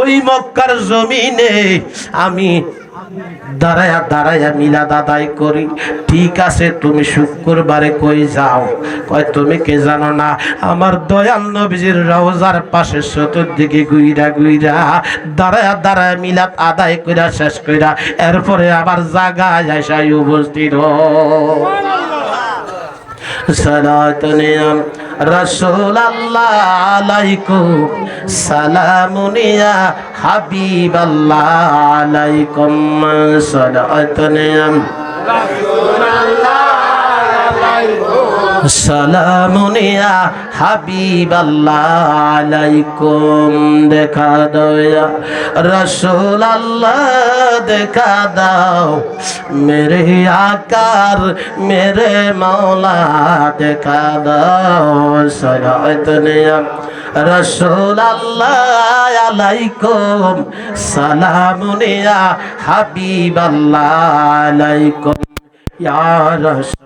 ওই মক্কার জমিনে আমি দাঁড়ায়া দাঁড়ায়া মিলাদ আদায় করি। ঠিক আছে, তুমি শুক্রবারে কই যাও? কয়, তুমি কে জানো না? আমার দয়াল নবীজির রওজার পাশে চতুর্দিকে গুইরা গুইরা দাঁড়ায়া দাঁড়ায় মিলাদ আদায় কইরা শেষ কইরা এরপরে আবার জাগায় আসাই উপস্থিত হও সালাতনিয়াম রসুল আল্লাহ সালামুনিয়া হাবিব আল্লাহ সালাতনিয়াম সালামুনিয়া হাবিব আলাইকুম, দেখা দয়া। রসুল আল্লাহ দেখা দাও। মেরে আকার, মেরে মৌলা দেখা দাও। সরাতনিয়া রসুল আল্লাহ আলাইকুম, সালামুনিয়া হাবিব আল্লাহ আলাইকুম। ইয়া রসুল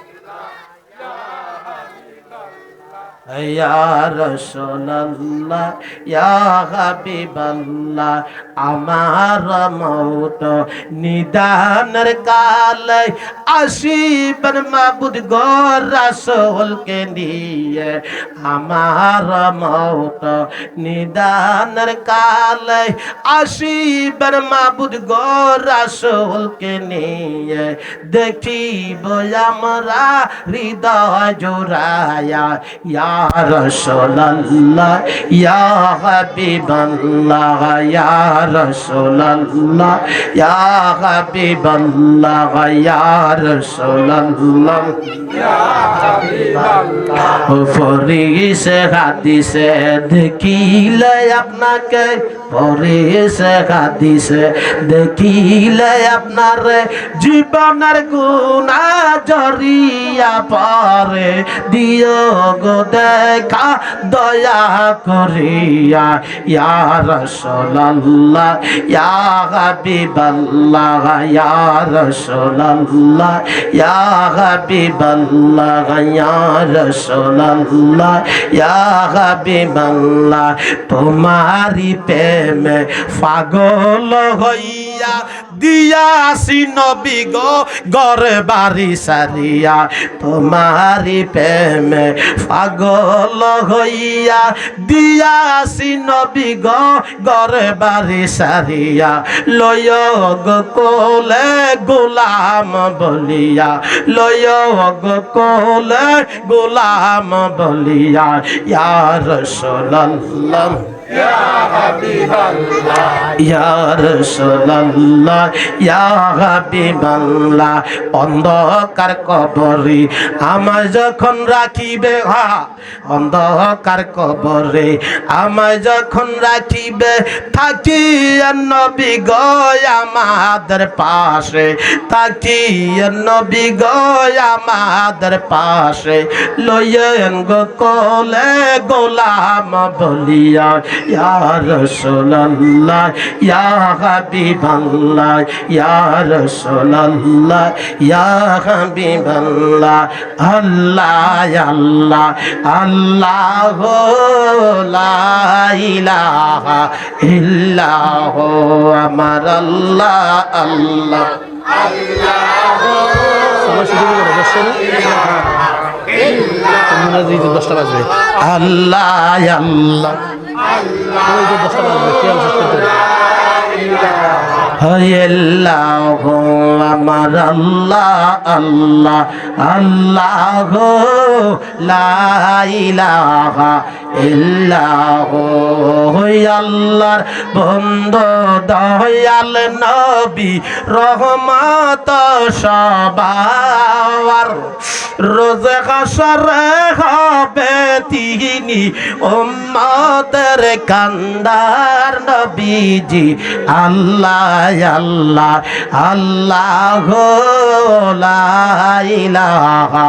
ইয়া রসুল্লাহ ইয়া হাবিবাল্লাহ আমার মৌত নিদানের কালে আসিবেন মাবুদ গো রাসূলকে নিয়ে আমার মৌত নিদানের কালে আসিবেন মাবুদ গো রাসূলকে নিয়ে দেখিব আমরা হৃদয় জোড়ায়া ইয়া রাসূলুল্লাহ ইয়া হাবিবাল্লাহ, ইয়া রাসূলুল্লাহ, ইয়া হাবিবাল্লাহ, ইয়া রাসূলুল্লাহ। ফরিসে হাদিসে দেখিলে আপনাকে, ফরিসে হাদিসে দেখিলে আপনার, জীবনের গুণা জরিয়া পরে দিও গো দেখা দয়া করিয়া, ইয়া রাসূলুল্লাহ, ইয়া হাবিবাল্লাহ, ইয়া রাসূলুল্লাহ, ইয়া হাবিবাল্লাহ, ইয়া রাসূলুল্লাহ, ইয়া হাবিবাল্লাহ তোমারি প্রেমে পাগল হইয়া দিয়াছি নবী গো গরে বাড়ি সারিয়া তোমারি প্রেমে পাগল হইয়া দিয়াছি নবী গো গরে বাড়ি সারিয়া। লয় কোলে গোলাম বলিয়া, লয় কোলে গোলাম বলিয়া ইয়ার রাসূলুল্লাহ। অন্ধকার কবরে আমায় যখন রাখিবে, হা, অন্ধকার কবরে আমায় যখন রাখিবে থাকি নবী গো আমাদের পাশে থাকি নবী গো আমাদের পাশে লয়েন গো কোলে গোলাম বলিয়া ইয়া রাসূলুল্লাহ ইয়া হাবিবাল্লাহ ইয়া রাসূলুল্লাহ ইয়া হাবিবাল্লাহ আল্লাহ আল্লাহ আল্লাহ লা ইলাহা ইল্লাহ আমার আল্লাহ আল্লাহ। আমার আল্লাহ আল্লাহ আল্লাহ লাইলাহা আল্লাহর বন্ধ দয়াল নবী রহমত সবার। রোজে হাসরে হবে তিনি উম্মতের কান্দার নবীজি। আল্লাহ আল্লাহ আল্লাহ ইলাহা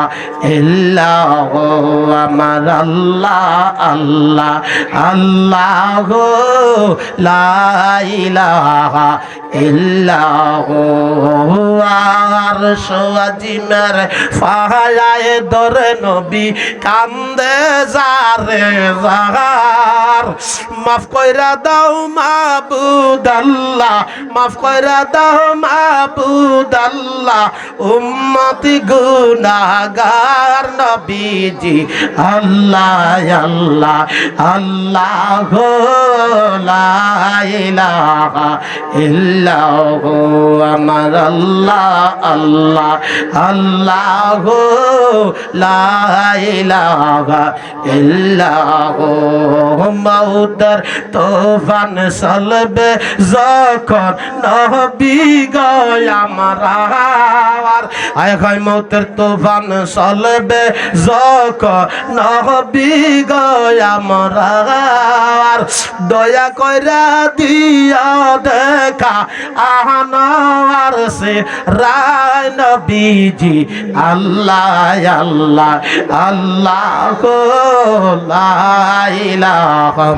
ইল্লাহ, আমার আল্লাহ আল্লাহ আল্লাহ লা ইলাহা ইল্লাহ। আর সোয়াজিমের ফাহায় দরে নবী, কান্দে যারে যার। মাফ কইরা দাও মাবুদ আল্লাহ মাফ কইরা দাও মাবুদ আল্লাহ উম্মতি গুনাহগার নবীজি, আল্লাহ আল্লাহ আল্লাহ গো লা ইলাহা ইল্লাহু আমার আল্লাহ আল্লাহ আল্লাহ গো মাউতার তোফান চলবে যখন নবী গয় আয় খাই মৌতের তোফান চলবে যখন নবী গয় দয়া কইরা দিয়া দেখা আহানার সে রায় নবীজি আল্লাহ আল্লাহ আল্লাহ গো লা ইলাহা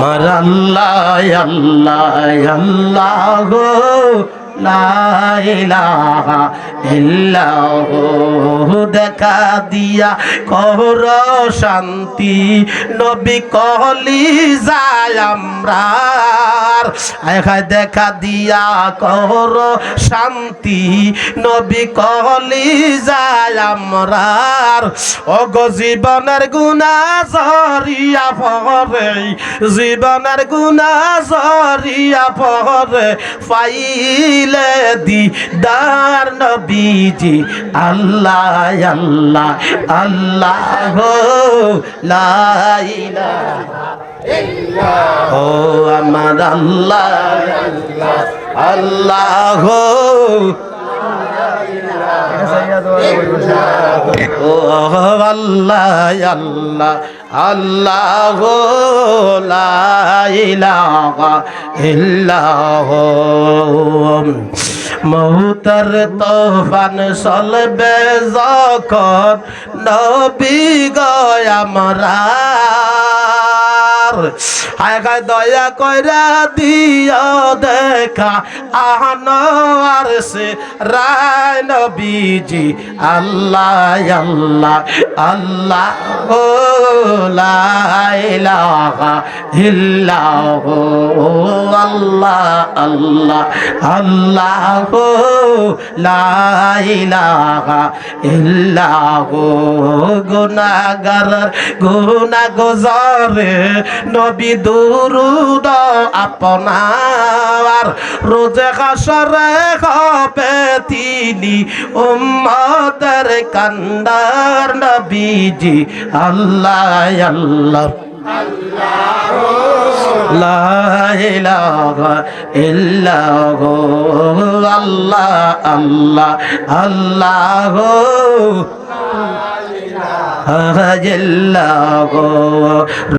মার আল্লাহ আল্লাহ আল্লাহ দেখা দিয়া কর শান্তি। নবী কহলি যায় আমরা দেখা দিয়া কর শান্তি। নবী কহলি যায় আমরার। অগ জীবনের গুণা জরিয়া পরে, জীবনের গুণা জরিয়া পরে পাইলে দি দার নবীজি আল্লাহ আল্লাহ আল্লাহ লাইলা ও আমার আল্লাহ আল্লাহ ও আল্লাহ আল্লাহ আল্লাহ ইল্লাহ মৌতর তোফান চলবে যখন নবী গয় আমরা হায় দয়া কইরা দিও দেখা আহনার সে রায় নবীজি, আল্লাহ আল্লাহ আল্লাহ, ও লা ইলাহা ইল্লাহু আল্লাহ আল্লাহ আল্লাহ, ও লা ইলাহা ইল্লাহু গজরে নবী দুরুদ আপনার রোজে হাসরে হবে তিনি উম্মদের কান্দার নবীজি। আল্লাহ আল্লাহ। আল্লাহ আল্লাহ আল্লাহ। আল্লাহ